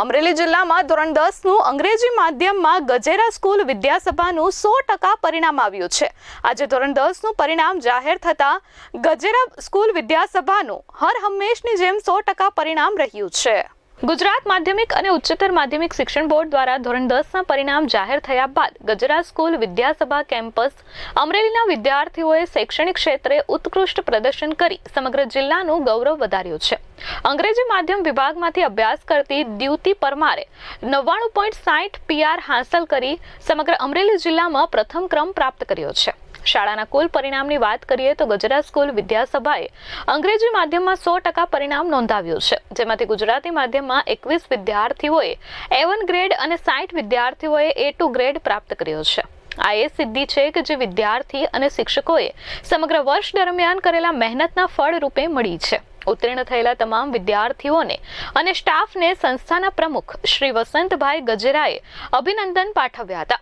અમરેલી જિલ્લામાં ધોરણ દસનું અંગ્રેજી માધ્યમમાં ગજેરા સ્કૂલ વિદ્યાસભાનું સો ટકા પરિણામ આવ્યું છે. આજે ધોરણ દસનું પરિણામ જાહેર થતાં ગજેરા સ્કૂલ વિદ્યાસભાનું હર હંમેશની જેમ સો ટકા પરિણામ રહ્યું છે. ગુજરાત માધ્યમિક અને ઉચ્ચતર માધ્યમિક શિક્ષણ બોર્ડ દ્વારા ધોરણ દસના પરિણામ જાહેર થયા બાદ ગજરા સ્કૂલ વિદ્યાસભા કેમ્પસ અમરેલીના વિદ્યાર્થીઓએ શૈક્ષણિક ક્ષેત્રે ઉત્કૃષ્ટ પ્રદર્શન કરી સમગ્ર જિલ્લાનું ગૌરવ વધાર્યું છે. અંગ્રેજી માધ્યમ વિભાગમાંથી અભ્યાસ કરતી દ્યુતિ પરમારે નવ્વાણું પોઈન્ટ સાઠ પીઆર હાંસલ કરી સમગ્ર અમરેલી જિલ્લામાં પ્રથમ ક્રમ પ્રાપ્ત કર્યો છે. શાળાના કુલ પરિણામની વાત કરીએ તો ગજરા સ્કૂલ વિદ્યાસભાએ અંગ્રેજી માધ્યમમાં સો ટકા પરિણામ નોંધાવ્યું છે, જેમાંથી ગુજરાતી માધ્યમમાં એકવીસ વિદ્યાર્થીઓએ એ વન ગ્રેડ અને સાઠ વિદ્યાર્થીઓએ એ ટુ ગ્રેડ પ્રાપ્ત કર્યો છે. આ એ સિદ્ધિ છે કે જે વિદ્યાર્થી અને શિક્ષકોએ સમગ્ર વર્ષ દરમિયાન કરેલા મહેનતના ફળ રૂપે મળી છે. ઉત્તીર્ણ થયેલા તમામ વિદ્યાર્થીઓને અને સ્ટાફને સંસ્થાના પ્રમુખ શ્રી વસંતભાઈ ગજેરાએ અભિનંદન પાઠવ્યા હતા.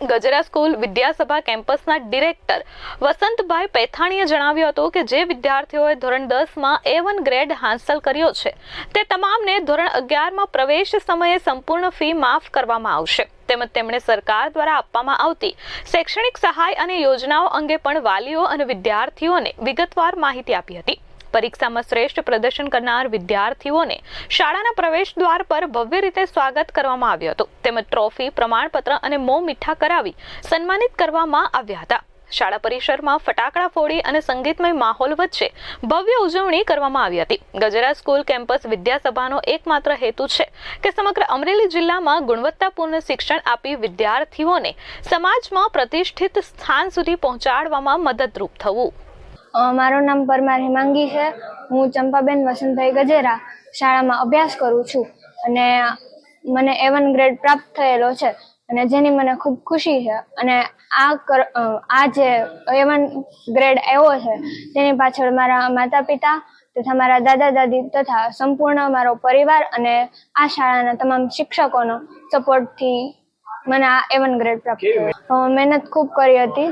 ગજરા સ્કૂલ વિદ્યાસભા કેમ્પસના ડિરેક્ટર વસંતભાઈ પૈથાણીએ જણાવ્યું હતું કે જે વિદ્યાર્થીઓએ ધોરણ દસમાં એ વન ગ્રેડ હાંસલ કર્યો છે, તે તમામને ધોરણ અગિયારમાં પ્રવેશ સમયે સંપૂર્ણ ફી માફ કરવામાં આવશે. તેમજ તેમણે સરકાર દ્વારા આપવામાં આવતી શૈક્ષણિક સહાય અને યોજનાઓ અંગે પણ વાલીઓ અને વિદ્યાર્થીઓને વિગતવાર માહિતી આપી હતી. પરીક્ષામાં શ્રેષ્ઠ પ્રદર્શન કરનાર વિદ્યાર્થીઓને શાળાના પ્રવેશ દ્વાર પર ભવ્ય રીતે સ્વાગત કરવામાં આવ્યું હતું. તેમજ ટ્રોફી પ્રમાણપત્ર અને મોં મીઠા કરાવી સન્માનિત કરવામાં આવ્યા હતા. શાળા પરિસરમાં ફટાકડા ફોડી અને સંગીતમય માહોલ વચ્ચે ભવ્ય ઉજવણી કરવામાં આવી હતી. ગજરા સ્કૂલ કેમ્પસ વિદ્યાસભાનો એકમાત્ર હેતુ છે કે સમગ્ર અમરેલી જિલ્લામાં ગુણવત્તાપૂર્ણ શિક્ષણ આપી વિદ્યાર્થીઓને સમાજમાં પ્રતિષ્ઠિત સ્થાન સુધી પહોંચાડવામાં મદદરૂપ થવું. મારું નામ પરમાર હિમાંગી છે. હું ચંપાબેન વસંતભાઈ ગજેરા શાળામાં અભ્યાસ કરું છું અને મને એ વન ગ્રેડ પ્રાપ્ત થયેલો છે અને જેની મને ખૂબ ખુશી છે અને આ કર આ જે એ વન ગ્રેડ આવ્યો છે તેની પાછળ મારા માતા પિતા તથા મારા દાદા દાદી તથા સંપૂર્ણ મારો પરિવાર અને આ શાળાના તમામ શિક્ષકોનો સપોર્ટથી મને આ એ વન ગ્રેડ પ્રાપ્ત થયો. મહેનત ખૂબ કરી હતી.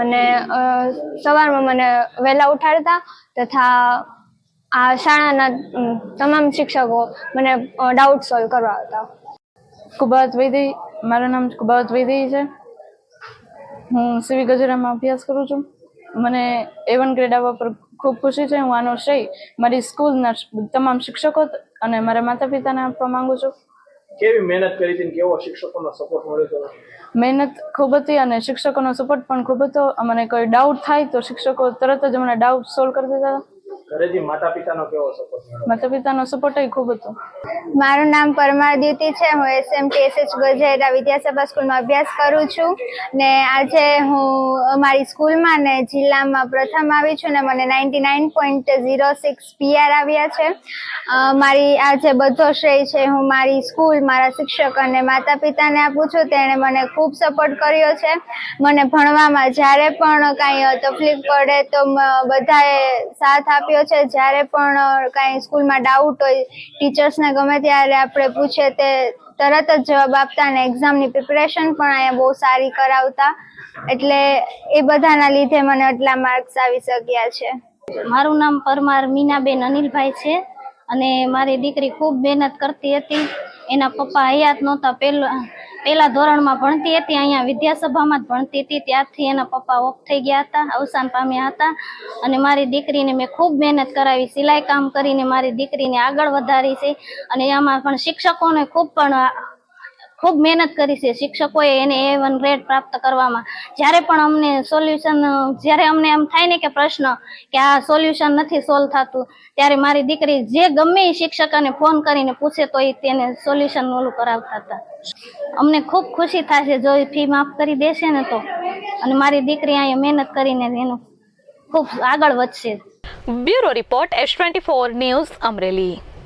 અને સવારમાં મને વહેલા ઉઠાડતા તથા આ શાળાના તમામ શિક્ષકો મને ડાઉટ સોલ્વ કરવા હતા. કુબાત વૈદી મારું નામ કુબાત વૈદી છે. હું સીવી ગજરામાં અભ્યાસ કરું છું. મને એ વન ગ્રેડ આવવા પર ખૂબ ખુશી છે. હું આનો શ્રેય મારી સ્કૂલના તમામ શિક્ષકો અને મારા માતા પિતાને આપવા માંગુ છું. કેવી મહેનત કરી હતી કેવો શિક્ષકોનો સપોર્ટ મળ્યો હતો? મહેનત ખૂબ હતી અને શિક્ષકોનો સપોર્ટ પણ ખૂબ હતો. અમને કોઈ ડાઉટ થાય તો શિક્ષકો તરત જ અમને ડાઉટ સોલ્વ કરી દેતા હતા. ઘરેથી માતા પિતાનો કેવો સપોર્ટ માતા પિતાનો સપોર્ટ ખૂબ હતો. મારું નામ પરમાર દ્યુતિ છે. હું એસએમ કેએસએચ ગજેરા વિદ્યાસભા સ્કૂલમાં અભ્યાસ કરું છું ને આજે હું અમારી સ્કૂલમાં ને જિલ્લામાં પ્રથમ આવી છું ને મને ninety nine point zero six PR આવ્યા છે. મારી આજે બધો શ્રેય છે હું મારી સ્કૂલ મારા શિક્ષક અને માતા પિતાને આપું છું. તેણે મને ખૂબ સપોર્ટ કર્યો છે. મને ભણવામાં જ્યારે પણ કાંઈ તકલીફ પડે તો બધાએ સાથ આપ્યો છે. જ્યારે પણ કાંઈ સ્કૂલમાં ડાઉટ હોય ટીચર્સને ગમે ત્યારે આપણે પૂછે તે તરત જ જવાબ આપતા અને એક્ઝામની પ્રિપરેશન પણ અહીંયા બહુ સારી કરાવતા. એટલે એ બધાના લીધે મને આટલા માર્ક્સ આવી શક્યા છે. મારું નામ પરમાર મીનાબેન અનિલભાઈ છે અને મારી દીકરી ખૂબ મહેનત કરતી હતી. એના પપ્પા હયાત નહોતા પહેલા. પહેલા ધોરણમાં ભણતી હતી, અહીંયા વિદ્યાસભામાં જ ભણતી હતી. ત્યારથી એના પપ્પા ઓફ થઈ ગયા હતા, અવસાન પામ્યા હતા. અને મારી દીકરીને મેં ખૂબ મહેનત કરાવી, સિલાઈ કામ કરીને મારી દીકરીને આગળ વધારી છે. અને એમાં પણ શિક્ષકોને ખૂબ પણ ખૂબ મહેનત કરી છે. શિક્ષકોએ એને એ વન ગ્રેડ પ્રાપ્ત કરવામાં. જ્યારે પણ અમને સોલ્યુશન જ્યારે અમને એમ થાય ને કે પ્રશ્ન કે આ સોલ્યુશન નથી સોલ્વ થતું, ત્યારે મારી દીકરી જે ગમે એ શિક્ષકને ફોન કરીને પૂછે તો એ તેને સોલ્યુશન ઓલું કરાવતા. હતા અમને ખૂબ ખુશી થશે જો એ ફી માફ કરી દેશે ને તો. અને મારી દીકરી અહીંયા મહેનત કરીને એનું ખૂબ આગળ વધશે. Bureau report S twenty four news Amreli.